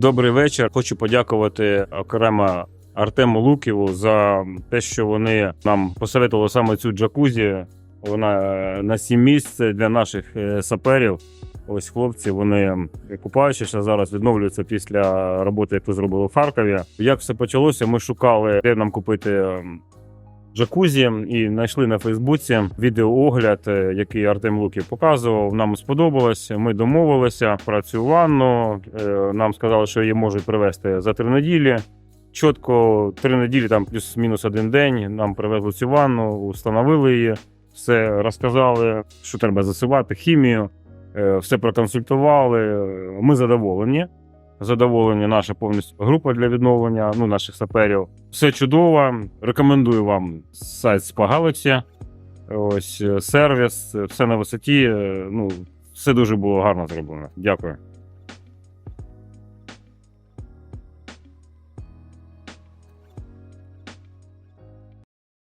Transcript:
Добрий вечір. Хочу подякувати окремо Артему Луківу за те, що вони нам посоветували саме цю джакузі. Вона е, на сім місць для наших е, саперів. Ось хлопці, вони купаючися зараз відновлюються після роботи, яку зробили в Харкові. Як все почалося? Ми шукали, де нам купити ем, джакузі, і знайшли на Фейсбуці відеоогляд, е, який Артем Луків показував. Нам сподобалось. Ми домовилися про цю ванну. Е, Нам сказали, що її можуть привезти за три неділі. Чітко три неділі, там плюс-мінус один день. Нам привезли цю ванну, встановили її, все розказали, що треба засивати, хімію, е, все проконсультували. Ми задоволені. Задоволені наша повністю група для відновлення, ну, наших саперів. Все чудово. Рекомендую вам сайт Spa Galaxy. Ось е, сервіс, все на висоті. е, Ну, все дуже було гарно зроблено. Дякую.